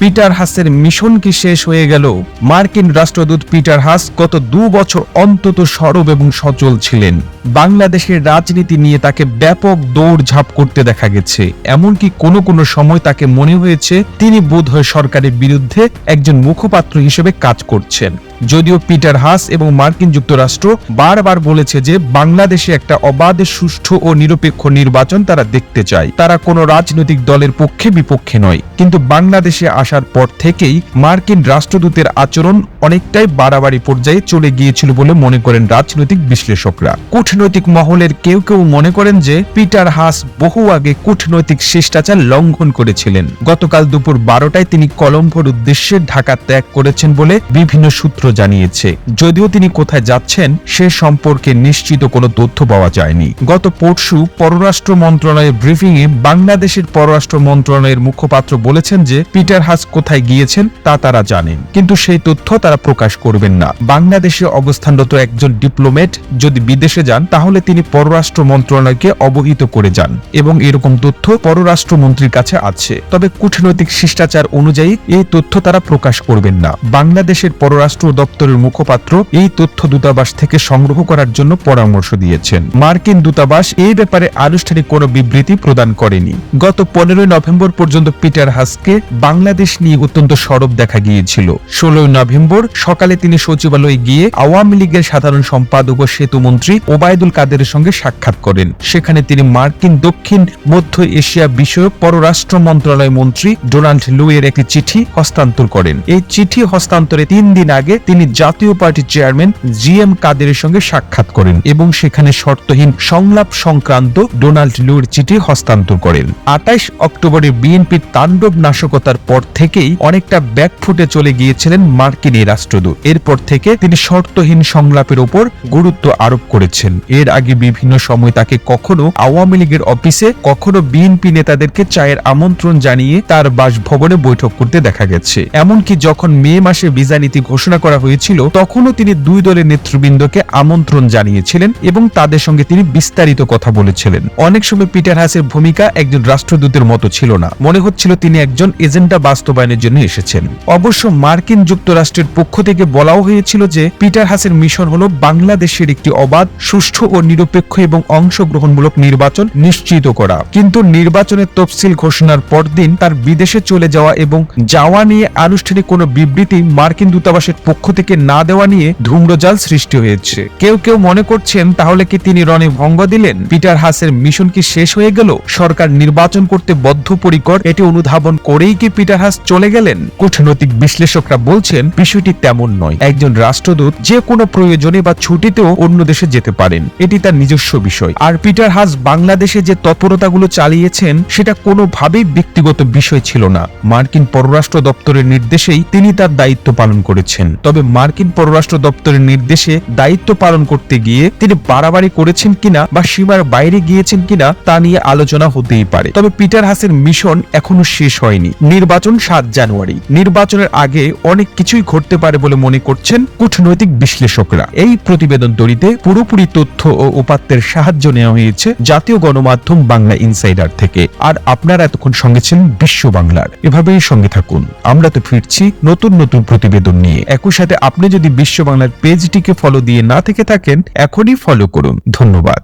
Peter হাসের mission কি শেষ হয়ে গেল? মার্কিন রাষ্ট্রদূত পিটার হাস গত দু বছর অন্তত সরব এবং সচল ছিলেন। বাংলাদেশের রাজনীতি নিয়ে তাকে ব্যাপক দৌড়ঝাঁপ করতে দেখা গেছে। এমনকি কোনো কোনো সময় তাকে মনে হয়েছে, তিনি বোধহয় সরকারের বিরুদ্ধে একজন মুখপাত্র হিসেবে কাজ করছেন। যদিও পিটার হাস এবং মার্কিন যুক্তরাষ্ট্র বারবার বলেছে যে বাংলাদেশে একটা অবাধ, সুষ্ঠু ও নিরপেক্ষ নির্বাচন তারা দেখতে চায়। তারা কোনো রাজনৈতিক দলের পক্ষে বিপক্ষে নয়। কিন্তু বাংলাদেশে আসার পর থেকেই মার্কিন রাষ্ট্রদূতের আচরণ অনেকটাই বাড়াবাড়ি পর্যায়ে চলে গিয়েছিল বলে মনে করেন রাজনৈতিক বিশ্লেষকরা। কূটনৈতিক মহলের কেউ কেউ মনে করেন যে পিটার হাস বহু আগে কূটনৈতিক শিষ্টাচার লঙ্ঘন করেছিলেন। গতকাল দুপুর বারোটায় তিনি কলম্বোর উদ্দেশ্যে ঢাকা ত্যাগ করেছেন বলে বিভিন্ন সূত্র জানিয়েছে, যদিও তিনি কোথায় যাচ্ছেন, সে সম্পর্কে নিশ্চিত কোনো তথ্য পাওয়া যায়নি। গত পরশু পররাষ্ট্র মন্ত্রণালয়ের ব্রিফিং এ বাংলাদেশের পররাষ্ট্র মন্ত্রণালয়ের মুখপাত্র বলেছেন যে, পিটার হাস কোথায় গিয়েছেন তা তারা জানেন, কিন্তু সেই তথ্য তারা প্রকাশ করবেন না। বাংলাদেশে অবস্থানরত একজন ডিপ্লোমেট যদি বিদেশে যান, তাহলে তিনি পররাষ্ট্র মন্ত্রণালয়কে অবহিত করে যান এবং এরকম তথ্য পররাষ্ট্রমন্ত্রীর কাছে আছে। তবে কূটনৈতিক শিষ্টাচার অনুযায়ী এই তথ্য তারা প্রকাশ করবেন না। বাংলাদেশের পররাষ্ট্র দপ্তরের মুখপাত্র এই তথ্য দূতাবাস থেকে সংগ্রহ করার জন্য পরামর্শ দিয়েছেন। মার্কিন দূতাবাস এই ব্যাপারে আনুষ্ঠানিক কোনো বিবৃতি প্রদান করেনি। গত পনেরোই নভেম্বর পর্যন্ত পিটার হাসকে বাংলাদেশ নিয়ে অত্যন্ত সরব দেখা গিয়েছিল। ষোলোই নভেম্বর সকালে তিনি সচিবালয়ে গিয়ে আওয়ামী লীগের সাধারণ সম্পাদক ও সেতুমন্ত্রী ওবায়দুল কাদেরের সঙ্গে সাক্ষাৎ করেন। সেখানে তিনি মার্কিন দক্ষিণ, মধ্য এশিয়া বিষয়ক পররাষ্ট্র মন্ত্রণালয় মন্ত্রী ডোনাল্ড লুয়ের একটি চিঠি হস্তান্তর করেন। এই চিঠি হস্তান্তরে তিন দিন আগে তিনি জাতীয় পার্টির চেয়ারম্যান জি এম কাদেরের সঙ্গে সাক্ষাৎ করেন এবং সেখানে শর্তহীন সংলাপ সংক্রান্ত ডোনাল্ড লুয়ের চিঠি হস্তান্তর করেন। আটাইশ অক্টোবরে বিএনপির তাণ্ডব নাশকতার পর থেকেই অনেকটা ব্যাকফুটে চলে গিয়েছিলেন মার্কিন রাষ্ট্রদূত। এরপর থেকে তিনি শর্তহীন সংলাপের ওপর গুরুত্ব আরোপ করেছেন। এর আগে বিভিন্ন সময় তাকে কখনো আওয়ামী লীগের অফিসে, কখনো বিএনপি নেতাদেরকে চায়ের আমন্ত্রণ জানিয়ে তার বাসভবনে বৈঠক করতে দেখা গেছে। এমনকি যখন মে মাসে ভিসা নীতি ঘোষণা করা হয়েছিল, তখনও তিনি দুই দলের নেতৃবৃন্দকে আমন্ত্রণ জানিয়েছিলেন এবং তাদের সঙ্গে তিনি বিস্তারিত কথা বলেছিলেন। অনেক সময় পিটার হাসের ভূমিকা একজন রাষ্ট্রদূতের মতো ছিল না। মনে হচ্ছিল তিনি একজন এজেন্ডা বাস্তবায়নের জন্য এসেছেন। অবশ্য মার্কিন যুক্তরাষ্ট্রের পক্ষ থেকে বলাও হয়েছিল যে, পিটার হাসের মিশন হল বাংলাদেশের একটি অবাধ, সুষ্ঠু ও নিরপেক্ষ এবং অংশগ্রহণমূলক নির্বাচন নিশ্চিত করা। কিন্তু নির্বাচনের তফসিল ঘোষণার পরদিন তার বিদেশে চলে যাওয়া এবং যাওয়া নিয়ে আনুষ্ঠানিক কোনো বিবৃতি মার্কিন দূতাবাসের পক্ষ থেকে না দেওয়া নিয়ে ধূম্রজাল সৃষ্টি হয়েছে। কেউ কেউ মনে করছেন, তাহলে কি তিনি রণে ভঙ্গ দিলেন? পিটার হাসের মিশন কি শেষ হয়ে গেল? সরকার নির্বাচন করতে বদ্ধপরিকর, এটি অনুধাবন করেই কি পিটার হাস চলে গেলেন? কূটনৈতিক বিশ্লেষকরা বলছেন, বিষয়টি তেমন নয়। একজন রাষ্ট্রদূত যে কোনো প্রয়োজনে বা ছুটিতেও অন্য দেশে যেতে পারেন। এটি তার নিজস্ব বিষয়। আর পিটার হাস বাংলাদেশে যে তৎপরতাগুলো চালিয়েছেন, সেটা কোনোভাবেই ব্যক্তিগত বিষয় ছিল না। মার্কিন পররাষ্ট্র দপ্তরের নির্দেশেই তিনি তার দায়িত্ব পালন করেছেন। তবে মার্কিন পররাষ্ট্র দপ্তরের নির্দেশে দায়িত্ব পালন করতে গিয়ে তিনি বাড়াবাড়ি করেছেন কিনা বা সীমার বাইরে গিয়েছেন কিনা তা নিয়ে আলোচনা হতেই পারে। তবে পিটার হাসের মিশন এখনও শেষ হয়নি। নির্বাচন সাত জানুয়ারি। নির্বাচনের আগে অনেক কিছুই ঘটতে পারে বলে মনে করছেন কূটনৈতিক বিশ্লেষকরা। এই প্রতিবেদন তৈরিতে পুরোপুরি তথ্য ও উপাত্তের সাহায্য নেওয়া হয়েছে জাতীয় গণমাধ্যম বাংলা ইনসাইডার থেকে। আর আপনারা এতক্ষণ সঙ্গে ছিলেন বিশ্ব বাংলার। এভাবেই সঙ্গে থাকুন। আমরা তো ফিরছি নতুন নতুন প্রতিবেদন নিয়ে। একই সাথে আপনি যদি বিশ্ব বাংলার পেজটিকে ফলো দিয়ে না থেকে থাকেন, এখনই ফলো করুন। ধন্যবাদ।